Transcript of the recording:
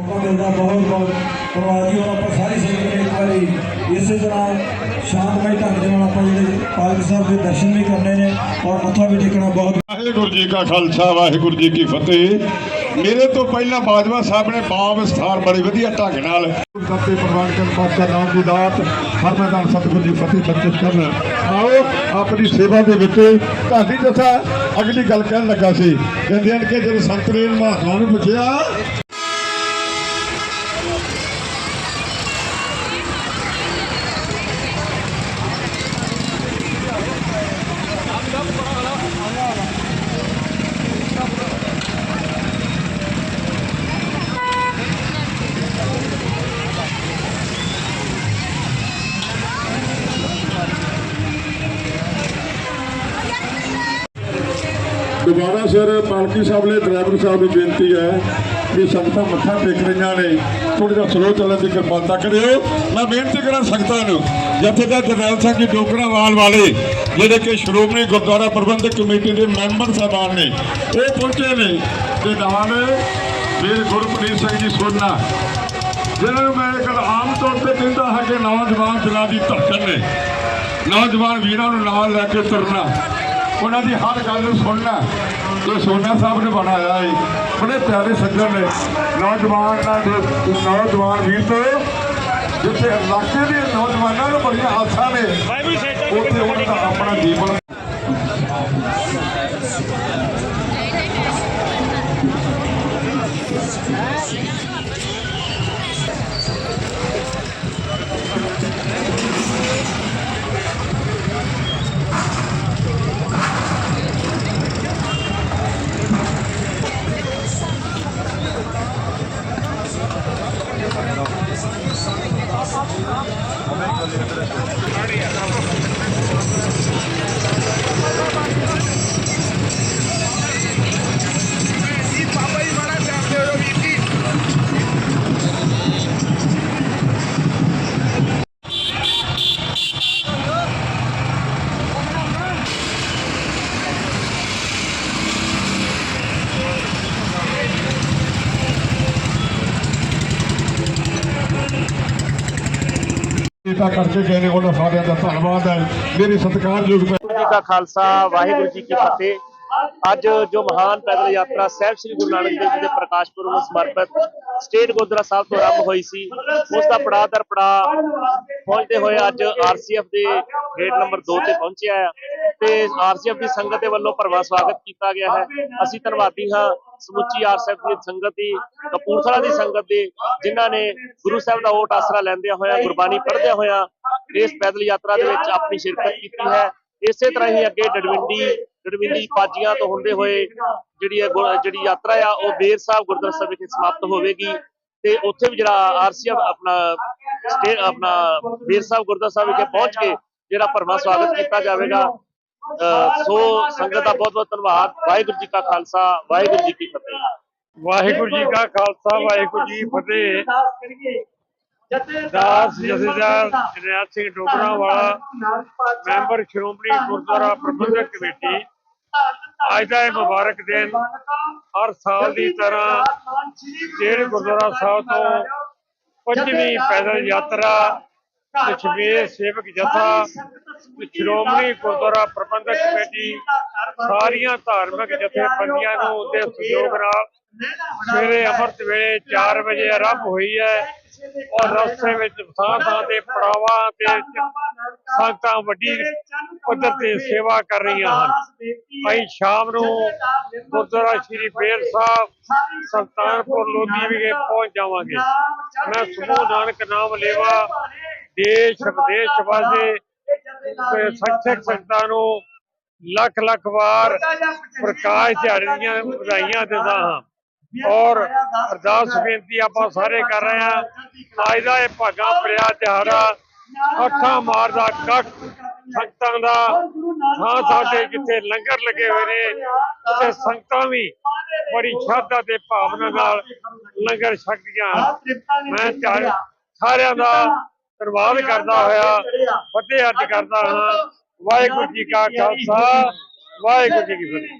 ਮੌਕਾ ਮਿਲਦਾ ਬਹੁਤ ਬਹੁਤ ਧੰਨਵਾਦ ਜੀ। ਔਰ ਆਪਾਂ ਸਾਰੀ ਸੰਗਤ ਨੇ ਇੱਕ ਵਾਰੀ ਇਸੇ ਤਰ੍ਹਾਂ ਸ਼ਾਂਤਮਈ ਢੰਗ ਦੇ ਨਾਲ ਆਪਾਂ ਜਿਹੜੇ ਪਾਲਕ ਸਾਹਿਬ ਦੇ ਦਰਸ਼ਨ ਵੀ ਕਰਨੇ ਨੇ ਔਰ ਮੱਥਾ ਵੀ ਟੇਕਣਾ ਬਹੁਤ ਵਾਹਿਗੁਰੂ ਜੀ ਕਾ ਖਾਲਸਾ, ਵਾਹਿਗੁਰੂ ਜੀ ਕੀ ਫਤਿਹ। ਮੇਰੇ ਤੋਂ ਪਹਿਲਾਂ ਬਾਜਵਾ ਸਾਹਿਬ ਨੇ ਬਾਬ ਵਿਸਥਾਰ ਬੜੀ ਵਧੀਆ ਢੰਗ ਨਾਲ ਸੱਤੇ ਪ੍ਰਵਾਨ ਕਰਨ ਪਾਤਸ਼ਾਹ ਨਾਮ ਦੀ ਦਾਤ ਹਰ ਸਤਿਗੁਰੂ ਜੀ ਫਤਿਹ ਬਖਸ਼ਿਸ਼ ਕਰਨ। ਆਓ, ਆਪਣੀ ਸੇਵਾ ਦੇ ਵਿੱਚ ਤੁਹਾਡੀ ਜਥਾ ਅਗਲੀ ਗੱਲ ਕਹਿਣ ਲੱਗਾ ਸੀ। ਕਹਿੰਦੇ ਹਨ ਕਿ ਜਦੋਂ ਸੰਤ ਨੇ ਮਹਾਤਮਾ ਨੂੰ ਪੁੱਛਿਆ ਦੁਬਾਰਾ ਸਿਰ, ਪਾਲਕੀ ਸਾਹਿਬ ਨੇ ਡਰਾਈਵਰ ਸਾਹਿਬ ਨੂੰ ਬੇਨਤੀ ਹੈ ਕਿ ਸੰਗਤਾਂ ਮੱਥਾ ਟੇਕ ਰਹੀਆਂ ਨੇ। ਥੋੜਾ ਜਿਹਾ ਸਲੋ ਚੱਲਣ ਦੀ ਕਿਰਪਾਲਤਾ ਕਰਿਓ। ਮੈਂ ਬੇਨਤੀ ਕਰਾਂ ਸੰਗਤਾਂ ਨੂੰ ਜਥੇਦਾਰ ਜਰਨੈਲ ਸਿੰਘ ਜੀ ਡੋਕਰਾਵਾਲ ਵਾਲੇ ਜਿਹੜੇ ਕਿ ਸ਼੍ਰੋਮਣੀ ਗੁਰਦੁਆਰਾ ਪ੍ਰਬੰਧਕ ਕਮੇਟੀ ਦੇ ਮੈਂਬਰ ਸਾਹਿਬਾਨ ਨੇ, ਉਹ ਪਹੁੰਚੇ ਨੇ ਤੇ ਨਾਲ ਵੀਰ ਗੁਰਪ੍ਰੀਤ ਸਿੰਘ ਜੀ ਸੋਨਾ, ਜਿਹਨਾਂ ਨੂੰ ਮੈਂ ਇੱਕ ਆਮ ਤੌਰ ਤੇ ਕਹਿੰਦਾ ਹਾਂ ਕਿ ਨੌਜਵਾਨ ਦਿਲਾਂ ਦੀ ਧੜਕਣ ਨੇ। ਨੌਜਵਾਨ ਵੀਰਾਂ ਨੂੰ ਨਾਲ ਲੈ ਕੇ ਤੁਰਨਾ। ਉਹਨਾਂ ਦੀ ਹਰ ਗੱਲ ਨੂੰ ਸੁਣਨਾ ਜੋ ਸੋਨਾ ਸਾਹਿਬ ਨੇ ਬਣਾਇਆ ਹੈ ਬੜੇ ਪਿਆਰੇ ਸੱਜਣ ਨੇ। ਨੌਜਵਾਨਾਂ ਦੇ ਨੌਜਵਾਨ ਵੀਰ ਤੋਂ ਜਿੱਥੇ ਇਲਾਕੇ ਦੇ ਨੌਜਵਾਨਾਂ ਨੂੰ ਬੜੀਆਂ ਆਸਾਂ ਨੇ ਉੱਥੇ ਉਹਨਾਂ ਦਾ ਆਪਣਾ ਜੀਵਨ ਕੀਤਾ ਕਰਕੇ ਗਏ ਨੇ ਉਹਨਾਂ ਸਾਰਿਆਂ ਦਾ ਧੰਨਵਾਦ ਹੈ। ਮੇਰੇ ਸਤਿਕਾਰਯੋਗ ਜੀ ਕਾ ਖਾਲਸਾ, ਵਾਹਿਗੁਰੂ ਜੀ ਕੀ ਫਤਿਹ। ਅੱਜ ਜੋ ਮਹਾਨ ਪੈਦਲ ਯਾਤਰਾ ਸਾਹਿਬ ਸ੍ਰੀ ਗੁਰੂ ਨਾਨਕ ਦੇਵ ਜੀ ਦੇ ਪ੍ਰਕਾਸ਼ ਪੁਰਬ ਨੂੰ ਸਮਰਪਿਤ ਸਟੇਟ ਗੁਰਦੁਆਰਾ ਸਾਹਿਬ ਤੋਂ ਆਰੰਭ ਹੋਈ ਸੀ, ਉਸ ਦਾ ਪੜਾਅ ਦਰ ਪੜਾਅ ਪਹੁੰਚਦੇ ਹੋਏ ਅੱਜ ਆਰਸੀਐਫ ਦੇ ਗੇਟ ਨੰਬਰ 2 ਤੇ ਪਹੁੰਚਿਆ ਹੈ ਤੇ ਆਰਸੀਐਫ ਦੀ ਸੰਗਤ ਦੇ ਵੱਲੋਂ ਭਰਵਾਂ ਸਵਾਗਤ ਕੀਤਾ ਗਿਆ ਹੈ। ਅਸੀਂ ਧੰਨਵਾਦੀ ਹਾਂ ਸਮੁੱਚੀ ਆਰਸੀਐਫ ਦੀ ਸੰਗਤ ਦੀ, ਕਪੂਰਥਲਾ ਦੀ ਸੰਗਤ ਦੇ, ਜਿਨ੍ਹਾਂ ਨੇ ਗੁਰੂ ਸਾਹਿਬ ਦਾ ਓਟ ਆਸਰਾ ਲੈਂਦਿਆਂ ਹੋਇਆਂ, ਗੁਰਬਾਣੀ ਪੜ੍ਹਦਿਆਂ ਹੋਇਆਂ, ਇਸ ਪੈਦਲ ਯਾਤਰਾ ਦੇ ਵਿੱਚ ਆਪਣੀ ਸ਼ਿਰਕਤ ਕੀਤੀ ਹੈ। ਇਸੇ ਤਰ੍ਹਾਂ ਹੀ ਅੱਗੇ ਡਡਵਿੰਡੀ ਡਡਵਿੰਡੀ ਪਾਜੀਆਂ ਤੋਂ ਹੁੰਦੇ ਹੋਏ ਜਿਹੜੀ ਹੈ ਗੁਰ- ਜਿਹੜੀ ਯਾਤਰਾ ਆ, ਉਹ ਬੇਰ ਸਾਹਿਬ ਗੁਰਦੁਆਰਾ ਸਾਹਿਬ ਵਿਖੇ ਸਮਾਪਤ ਹੋਵੇਗੀ। ਤੇ ਉੱਥੇ ਵੀ ਜਿਹੜਾ ਆਰਸੀਐਫ ਆਪਣਾ ਸਟੇ, ਆਪਣਾ ਬੇਰ ਸਾਹਿਬ ਗੁਰਦੁਆਰਾ ਸਾਹਿਬ ਵਿਖੇ ਪਹੁੰਚ ਕੇ ਜਿਹੜਾ ਭਰਵਾਂ ਸਵਾਗਤ ਕੀਤਾ ਜਾਵੇਗਾ। ਸੋ ਸੰਗਤ ਦਾ ਬਹੁਤ ਬਹੁਤ ਧੰਨਵਾਦ। ਵਾਹਿਗੁਰੂ ਜੀ ਕਾ ਖਾਲਸਾ, ਵਾਹਿਗੁਰੂ ਜੀ ਕੀ ਫਤਿਹ। ਵਾਹਿਗੁਰੂ ਜੀ ਕਾ ਖਾਲਸਾ, ਵਾਹਿਗੁਰੂ ਜੀ ਕੀ ਫਤਿਹ। ਦਾਸ ਜਥੇਦਾਰ ਜਰਨੈਲ ਸਿੰਘ ਡੋਗਰਾ ਵਾਲਾ ਮੈਂਬਰ ਸ਼੍ਰੋਮਣੀ ਗੁਰਦੁਆਰਾ ਪ੍ਰਬੰਧਕ ਕਮੇਟੀ। ਅੱਜ ਦਾ ਇਹ ਮੁਬਾਰਕ ਦਿਨ ਹਰ ਸਾਲ ਦੀ ਤਰ੍ਹਾਂ ਜਿਹੜੇ ਗੁਰਦੁਆਰਾ ਸਾਹਿਬ ਤੋਂ ਪੰਜਵੀਂ ਪੈਦਲ ਯਾਤਰਾ ਕਸ਼ਮੀਰ ਸੇਵਕ ਜਥਾ ਸ਼੍ਰੋਮਣੀ ਗੁਰਦੁਆਰਾ ਪ੍ਰਬੰਧਕ ਕਮੇਟੀ ਸਾਰੀਆਂ ਧਾਰਮਿਕ ਜਥੇਬੰਦੀਆਂ ਨੂੰ ਦੇ ਸਹਿਯੋਗ ਨਾਲ ਸਵੇਰੇ ਅੰਮ੍ਰਿਤ ਵੇਲੇ 4 ਵਜੇ ਆਰੰਭ ਹੋਈ ਹੈ ਔਰ ਰਸਤੇ ਵਿੱਚ ਥਾਂ ਤੇ ਪੜਾਵਾਂ ਤੇ ਸੰਗਤਾਂ ਵੱਡੀ ਪੱਧਰ ਤੇ ਸੇਵਾ ਕਰ ਰਹੀਆਂ ਹਨ। ਅਸੀਂ ਸ਼ਾਮ ਨੂੰ ਗੁਰਦੁਆਰਾ ਸ਼੍ਰੀ ਬੇਰ ਸਾਹਿਬ ਸੁਲਤਾਨਪੁਰ ਲੋਧੀ ਵਿਖੇ ਪਹੁੰਚ ਜਾਵਾਂਗੇ। ਮੈਂ ਸਮੂਹ ਨਾਨਕ ਨਾਮ ਲੇਵਾ। ਦੇਸ਼ ਵਿਦੇਸ਼ ਵਾਸਤੇ ਸੰਖਿਅਕ ਸੰਗਤਾਂ ਨੂੰ ਲੱਖ ਲੱਖ ਵਾਰ ਪ੍ਰਕਾਸ਼ ਦਿਹਾੜੇ ਦੀਆਂ ਵਧਾਈਆਂ ਦਿੰਦਾ ਹਾਂ। ਔਰ ਅਰਦਾਸ ਬੇਨਤੀ ਆਪਾਂ ਸਾਰੇ ਕਰ ਰਹੇ ਹਾਂ। ਅੱਜ ਦਾ ਇਹ ਭਾਗਾ ਪ੍ਰਿਆ ਦਿਹਾੜਾ ਅੱਠਾਂ ਮਾਰ ਦਾ ਕੱਖ ਸੰਗਤਾਂ ਦਾ ਥਾਂ ਥਾਂ ਤੇ ਜਿੱਥੇ ਲੰਗਰ ਲੱਗੇ ਹੋਏ ਨੇ ਤੇ ਸੰਗਤਾਂ ਵੀ ਬੜੀ ਸ਼ਰਧਾ ਤੇ ਭਾਵਨਾ ਨਾਲ ਲੰਗਰ ਛਕਦੀਆਂ ਮੈਂ ਸਾਰਿਆਂ ਦਾ ਧੰਨਵਾਦ ਕਰਦਾ ਹੋਇਆ ਫਤਿਹ ਅਰਜ ਕਰਦਾ ਹਾਂ। ਵਾਹਿਗੁਰੂ ਜੀ ਕਾ ਖਾਲਸਾ ਵਾਹਿਗੁਰੂ ਜੀ ਕੀ ਫਤਿਹ।